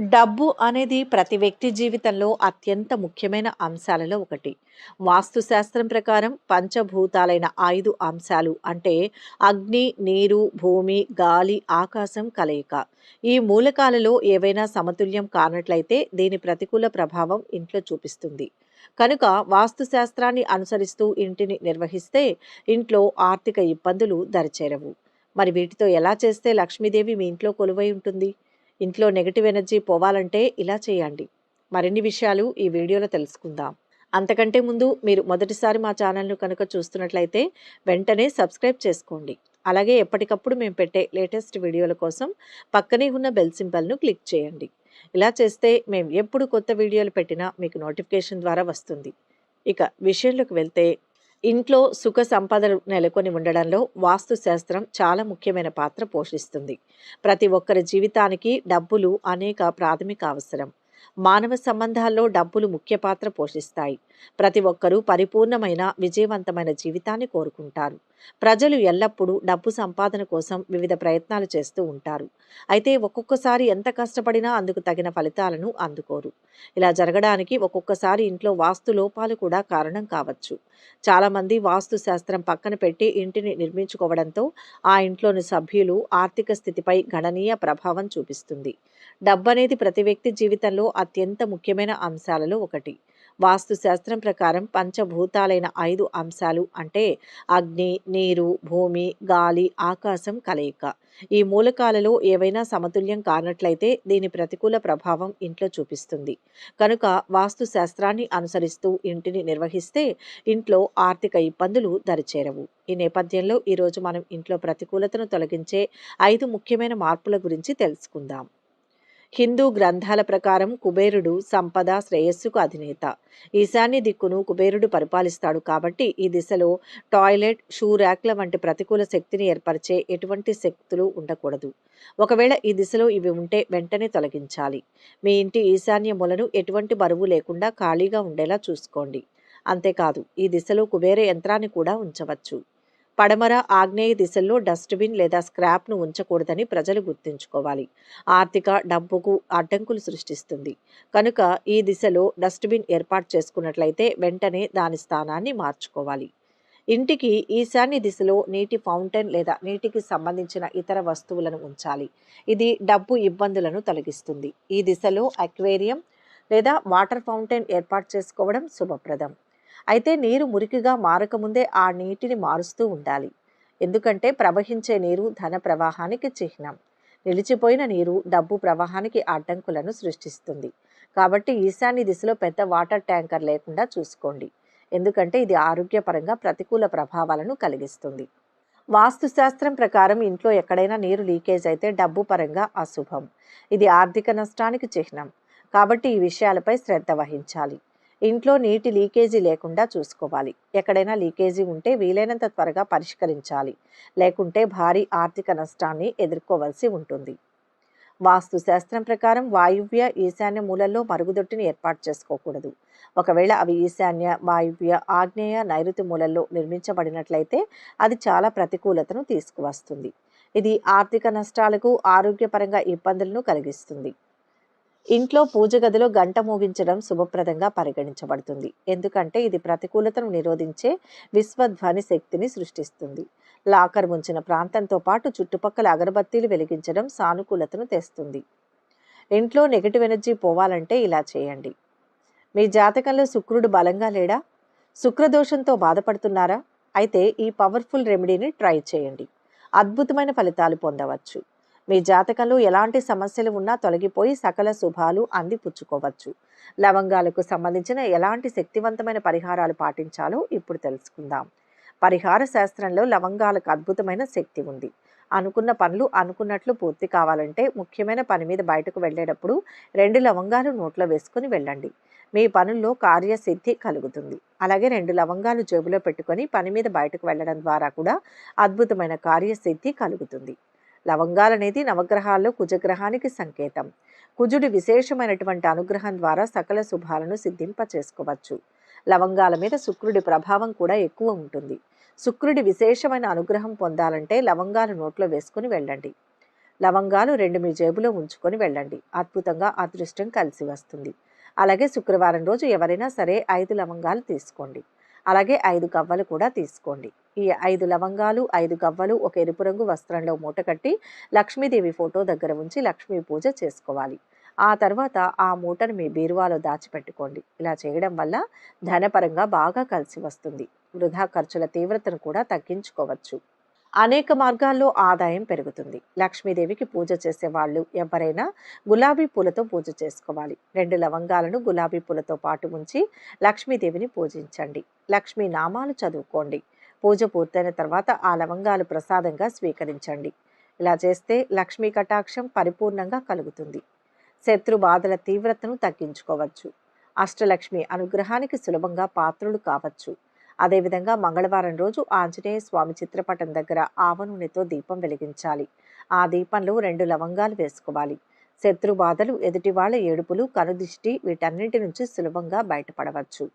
డబ్బు అనేది ప్రతి వ్యక్తి జీవితంలో అత్యంత ముఖ్యమైన అంశాలలో ఒకటి. వాస్తు శాస్త్రం ప్రకారం పంచభూతాలైన ఐదు అంశాలు అంటే అగ్ని, నీరు, భూమి, గాలి, ఆకాశం కలయిక. ఈ మూలకాలలో ఏవైనా సమతుల్యం కానట్లయితే దీని ప్రతికూల ప్రభావం ఇంట్లో చూపిస్తుంది. కనుక వాస్తు శాస్త్రాన్ని అనుసరిస్తూ ఇంటిని నిర్వహిస్తే ఇంట్లో ఆర్థిక ఇబ్బందులు దరిచేరవు. మరి వీటితో ఎలా చేస్తే లక్ష్మీదేవి మీ ఇంట్లో కొలువై ఉంటుంది? ఇంట్లో నెగిటివ్ ఎనర్జీ పోవాలంటే ఇలా చేయండి. మరిన్ని విషయాలు ఈ వీడియోలో తెలుసుకుందాం. అంతకంటే ముందు మీరు మొదటిసారి మా ఛానల్‌ను కనుక చూస్తున్నట్లయితే వెంటనే సబ్స్క్రైబ్ చేసుకోండి. అలాగే ఎప్పటికప్పుడు మేము పెట్టే లేటెస్ట్ వీడియోల కోసం పక్కనే ఉన్న బెల్ సింబల్‌ను క్లిక్ చేయండి. ఇలా చేస్తే మేము ఎప్పుడు కొత్త వీడియోలు పెట్టినా మీకు నోటిఫికేషన్ ద్వారా వస్తుంది. ఇక విషయంలోకి వెళ్తే ఇంట్లో సుఖ సంపదలు నెలకొని ఉండడంలో వాస్తు శాస్త్రం చాలా ముఖ్యమైన పాత్ర పోషిస్తుంది. ప్రతి ఒక్కరి జీవితానికి డబ్బులు అనేక ప్రాథమిక అవసరం. మానవ సంబంధాల్లో డబ్బులు ముఖ్య పాత్ర పోషిస్తాయి. ప్రతి ఒక్కరూ పరిపూర్ణమైన, విజయవంతమైన జీవితాన్ని కోరుకుంటారు. ప్రజలు ఎల్లప్పుడూ డబ్బు సంపాదన కోసం వివిధ ప్రయత్నాలు చేస్తూ ఉంటారు. అయితే ఒక్కొక్కసారి ఎంత కష్టపడినా అందుకు తగిన ఫలితాలను అందుకోరు. ఇలా జరగడానికి ఒక్కొక్కసారి ఇంట్లో వాస్తు లోపాలు కూడా కారణం కావచ్చు. చాలామంది వాస్తు శాస్త్రం పక్కన పెట్టి ఇంటిని నిర్మించుకోవడంతో ఆ ఇంట్లోని సభ్యులు ఆర్థిక స్థితిపై గణనీయ ప్రభావం చూపిస్తుంది. డబ్బు అనేది ప్రతి వ్యక్తి జీవితంలో అత్యంత ముఖ్యమైన అంశాలలో ఒకటి. వాస్తుశాస్త్రం ప్రకారం పంచభూతాలైన ఐదు అంశాలు అంటే అగ్ని, నీరు, భూమి, గాలి, ఆకాశం కలయిక. ఈ మూలకాలలో ఏవైనా సమతుల్యం కానట్లయితే దీని ప్రతికూల ప్రభావం ఇంట్లో చూపిస్తుంది. కనుక వాస్తు శాస్త్రాన్ని అనుసరిస్తూ ఇంటిని నిర్వహిస్తే ఇంట్లో ఆర్థిక ఇబ్బందులు దరిచేరవు. ఈ నేపథ్యంలో ఈరోజు మనం ఇంట్లో ప్రతికూలతను తొలగించే ఐదు ముఖ్యమైన మార్పుల గురించి తెలుసుకుందాం. హిందూ గ్రంథాల ప్రకారం కుబేరుడు సంపద, శ్రేయస్సుకు అధినేత. ఈశాన్య దిక్కును కుబేరుడు పరిపాలిస్తాడు కాబట్టి ఈ దిశలో టాయిలెట్, షూ ర్యాక్‌ల వంటి ప్రతికూల శక్తిని ఏర్పరిచే ఎటువంటి శక్తులు ఉండకూడదు. ఒకవేళ ఈ దిశలో ఇవి ఉంటే వెంటనే తొలగించాలి. మీ ఇంటి ఈశాన్య మూలను ఎటువంటి బరువు లేకుండా ఖాళీగా ఉండేలా చూసుకోండి. అంతేకాదు ఈ దిశలో కుబేర యంత్రాన్ని కూడా ఉంచవచ్చు. పడమర, ఆగ్నేయ దిశల్లో డస్ట్‌బిన్ లేదా స్క్రాప్‌ను ఉంచకూడదని ప్రజలు గుర్తుంచుకోవాలి. ఆర్థిక, డబ్బుకు అడ్డంకులు సృష్టిస్తుంది. కనుక ఈ దిశలో డస్ట్‌బిన్ ఏర్పాటు చేసుకున్నట్లయితే వెంటనే దాని స్థానాన్ని మార్చుకోవాలి. ఇంటికి ఈశాన్య దిశలో నీటి ఫౌంటైన్ లేదా నీటికి సంబంధించిన ఇతర వస్తువులను ఉంచాలి. ఇది డబ్బు ఇబ్బందులను తొలగిస్తుంది. ఈ దిశలో అక్వేరియం లేదా వాటర్ ఫౌంటైన్ ఏర్పాటు చేసుకోవడం శుభప్రదం. అయితే నీరు మురికిగా మారకముందే ఆ నీటిని మారుస్తూ ఉండాలి. ఎందుకంటే ప్రవహించే నీరు ధన ప్రవాహానికి చిహ్నం. నిలిచిపోయిన నీరు డబ్బు ప్రవాహానికి అడ్డంకులను సృష్టిస్తుంది. కాబట్టి ఈశాన్య దిశలో పెద్ద వాటర్ ట్యాంకర్ లేకుండా చూసుకోండి. ఎందుకంటే ఇది ఆరోగ్యపరంగా ప్రతికూల ప్రభావాలను కలిగిస్తుంది. వాస్తు శాస్త్రం ప్రకారం ఇంట్లో ఎక్కడైనా నీరు లీకేజ్ అయితే డబ్బు పరంగా అశుభం. ఇది ఆర్థిక నష్టానికి చిహ్నం. కాబట్టి ఈ విషయాలపై శ్రద్ధ వహించాలి. ఇంట్లో నీటి లీకేజీ లేకుండా చూసుకోవాలి. ఎక్కడైనా లీకేజీ ఉంటే వీలైనంత త్వరగా పరిష్కరించాలి. లేకుంటే భారీ ఆర్థిక నష్టాన్ని ఎదుర్కోవలసి ఉంటుంది. వాస్తు శాస్త్రం ప్రకారం వాయువ్య, ఈశాన్య మూలల్లో మరుగుదొట్టిని ఏర్పాటు చేసుకోకూడదు. ఒకవేళ అవి ఈశాన్య, వాయువ్య, ఆగ్నేయ, నైరుతి మూలల్లో నిర్మించబడినట్లయితే అది చాలా ప్రతికూలతను తీసుకువస్తుంది. ఇది ఆర్థిక నష్టాలకు, ఆరోగ్యపరంగా ఇబ్బందులను కలిగిస్తుంది. ఇంట్లో పూజ గదిలో గంట మోగించడం శుభప్రదంగా పరిగణించబడుతుంది. ఎందుకంటే ఇది ప్రతికూలతను నిరోధించే విశ్వధ్వని శక్తిని సృష్టిస్తుంది. లాకర్ ఉంచిన ప్రాంతంతో పాటు చుట్టుపక్కల అగరబత్తీలు వెలిగించడం సానుకూలతను తెస్తుంది. ఇంట్లో నెగిటివ్ ఎనర్జీ పోవాలంటే ఇలా చేయండి. మీ జాతకంలో శుక్రుడు బలంగా లేడా? శుక్రదోషంతో బాధపడుతున్నారా? అయితే ఈ పవర్‌ఫుల్ రెమెడీని ట్రై చేయండి. అద్భుతమైన ఫలితాలు పొందవచ్చు. మీ జాతకంలో ఎలాంటి సమస్యలు ఉన్నా తొలగిపోయి సకల శుభాలు అందిపుచ్చుకోవచ్చు. లవంగాలకు సంబంధించిన ఎలాంటి శక్తివంతమైన పరిహారాలు పాటించాలో ఇప్పుడు తెలుసుకుందాం. పరిహార శాస్త్రంలో లవంగాలకు అద్భుతమైన శక్తి ఉంది. అనుకున్న పనులు అనుకున్నట్లు పూర్తి కావాలంటే ముఖ్యమైన పని మీద బయటకు వెళ్ళేటప్పుడు రెండు లవంగాలు నోట్లో వేసుకుని వెళ్ళండి. మీ పనుల్లో కార్యసిద్ధి కలుగుతుంది. అలాగే రెండు లవంగాలు జేబులో పెట్టుకొని పని మీద బయటకు వెళ్ళడం ద్వారా కూడా అద్భుతమైన కార్యసిద్ధి కలుగుతుంది. లవంగాలనేది నవగ్రహాల్లో కుజగ్రహానికి సంకేతం. కుజుడి విశేషమైనటువంటి అనుగ్రహం ద్వారా సకల శుభాలను సిద్ధింపచేసుకోవచ్చు. లవంగాల మీద శుక్రుడి ప్రభావం కూడా ఎక్కువ ఉంటుంది. శుక్రుడి విశేషమైన అనుగ్రహం పొందాలంటే లవంగాలు నోట్లో వేసుకుని వెళ్ళండి. లవంగాలు రెండు మీ జేబులో ఉంచుకొని వెళ్ళండి అద్భుతంగా అదృష్టం కలిసి వస్తుంది అలాగే శుక్రవారం రోజు ఎవరైనా సరే ఐదు లవంగాలు తీసుకోండి అలాగే ఐదు గవ్వలు కూడా తీసుకోండి. ఈ ఐదు లవంగాలు ఐదు గవ్వలు ఒక ఎరుపు రంగు వస్త్రంలో మూటకట్టి లక్ష్మీదేవి ఫోటో దగ్గర ఉంచి లక్ష్మీ పూజ చేసుకోవాలి. ఆ తర్వాత ఆ మూటను మీ బీరువాలో దాచిపెట్టుకోండి. ఇలా చేయడం వల్ల ధనపరంగా బాగా కలిసి వస్తుంది. వృధా ఖర్చుల తీవ్రతను కూడా తగ్గించుకోవచ్చు. అనేక మార్గాల్లో ఆదాయం పెరుగుతుంది. లక్ష్మీదేవికి పూజ చేసే వాళ్ళు ఎవరైనా గులాబీ పూలతో పూజ చేసుకోవాలి. రెండు లవంగాలను గులాబీ పూలతో పాటు ఉంచి లక్ష్మీదేవిని పూజించండి. లక్ష్మీ నామాలు చదువుకోండి. పూజ పూర్తయిన తర్వాత ఆ లవంగాలు ప్రసాదంగా స్వీకరించండి. ఇలా చేస్తే లక్ష్మీ కటాక్షం పరిపూర్ణంగా కలుగుతుంది. శత్రు బాధల తీవ్రతను తగ్గించుకోవచ్చు. అష్టలక్ష్మి అనుగ్రహానికి సులభంగా పాత్రులు కావచ్చు. అదేవిధంగా మంగళవారం రోజు ఆంజనేయ స్వామి చిత్రపటం దగ్గర ఆవ నూనెతో దీపం వెలిగించాలి. ఆ దీపంలో రెండు లవంగాలు వేసుకోవాలి. శత్రు బాధలు ఎదుటి ఏడుపులు కనుదిష్టి వీటన్నింటి నుంచి సులభంగా బయటపడవచ్చు.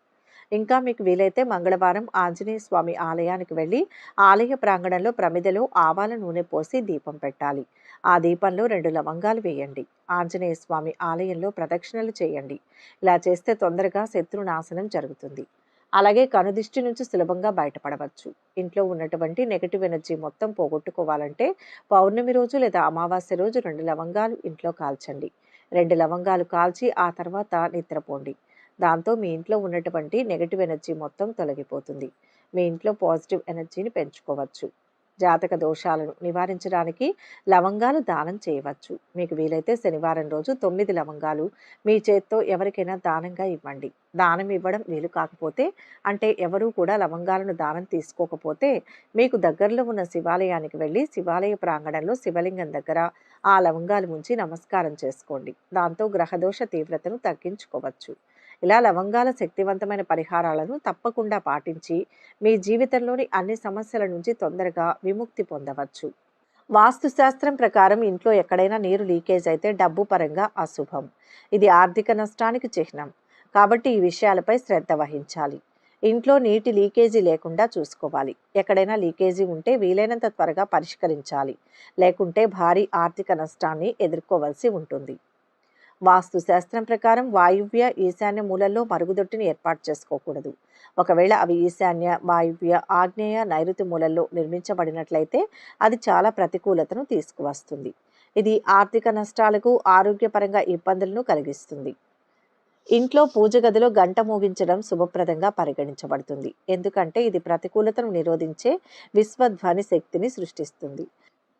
ఇంకా మీకు వీలైతే మంగళవారం ఆంజనేయ స్వామి ఆలయానికి వెళ్ళి ఆలయ ప్రాంగణంలో ప్రమిదలో ఆవాల నూనె పోసి దీపం పెట్టాలి. ఆ దీపంలో రెండు లవంగాలు వేయండి. ఆంజనేయ స్వామి ఆలయంలో ప్రదక్షిణలు చేయండి. ఇలా చేస్తే తొందరగా శత్రునాశనం జరుగుతుంది. అలాగే కనుదిష్టి నుంచి సులభంగా బయటపడవచ్చు. ఇంట్లో ఉన్నటువంటి నెగటివ్ ఎనర్జీ మొత్తం పోగొట్టుకోవాలంటే పౌర్ణమి రోజు లేదా అమావాస్య రోజు రెండు లవంగాలు ఇంట్లో కాల్చండి. రెండు లవంగాలు కాల్చి ఆ తర్వాత నిద్రపోండి. దాంతో మీ ఇంట్లో ఉన్నటువంటి నెగటివ్ ఎనర్జీ మొత్తం తొలగిపోతుంది. మీ ఇంట్లో పాజిటివ్ ఎనర్జీని పెంచుకోవచ్చు. జాతక దోషాలను నివారించడానికి లవంగాలు దానం చేయవచ్చు. మీకు వీలైతే శనివారం రోజు తొమ్మిది లవంగాలు మీ చేత్తో ఎవరికైనా దానంగా ఇవ్వండి. దానం ఇవ్వడం వీలు కాకపోతే అంటే ఎవరూ కూడా లవంగాలను దానం తీసుకోకపోతే మీకు దగ్గరలో ఉన్న శివాలయానికి వెళ్ళి శివాలయ ప్రాంగణంలో శివలింగం దగ్గర ఆ లవంగాలు ముంచి నమస్కారం చేసుకోండి. దాంతో గ్రహదోష తీవ్రతను తగ్గించుకోవచ్చు. ఇలా లవంగాల శక్తివంతమైన పరిహారాలను తప్పకుండా పాటించి మీ జీవితంలోని అన్ని సమస్యల నుంచి తొందరగా విముక్తి పొందవచ్చు. వాస్తుశాస్త్రం ప్రకారం ఇంట్లో ఎక్కడైనా నీరు లీకేజ్ అయితే డబ్బు పరంగా అశుభం. ఇది ఆర్థిక నష్టానికి చిహ్నం. కాబట్టి ఈ విషయాలపై శ్రద్ధ వహించాలి. ఇంట్లో నీటి లీకేజీ లేకుండా చూసుకోవాలి. ఎక్కడైనా లీకేజీ ఉంటే వీలైనంత త్వరగా పరిష్కరించాలి. లేకుంటే భారీ ఆర్థిక నష్టాన్ని ఎదుర్కోవలసి ఉంటుంది. వాస్తు శాస్త్రం ప్రకారం వాయువ్య ఈశాన్య మూలల్లో మరుగుదొడ్డిని ఏర్పాటు చేసుకోకూడదు. ఒకవేళ అవి ఈశాన్య వాయువ్య ఆగ్నేయ నైరుతి మూలల్లో నిర్మించబడినట్లయితే అది చాలా ప్రతికూలతను తీసుకువస్తుంది. ఇది ఆర్థిక నష్టాలకు ఆరోగ్యపరంగా ఇబ్బందులను కలిగిస్తుంది. ఇంట్లో పూజ గదిలో గంట మోగించడం శుభప్రదంగా పరిగణించబడుతుంది. ఎందుకంటే ఇది ప్రతికూలతను నిరోధించే విశ్వధ్వని శక్తిని సృష్టిస్తుంది.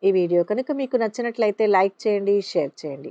ఈ వీడియో కనుక మీకు నచ్చినట్లయితే లైక్ చేయండి షేర్ చేయండి.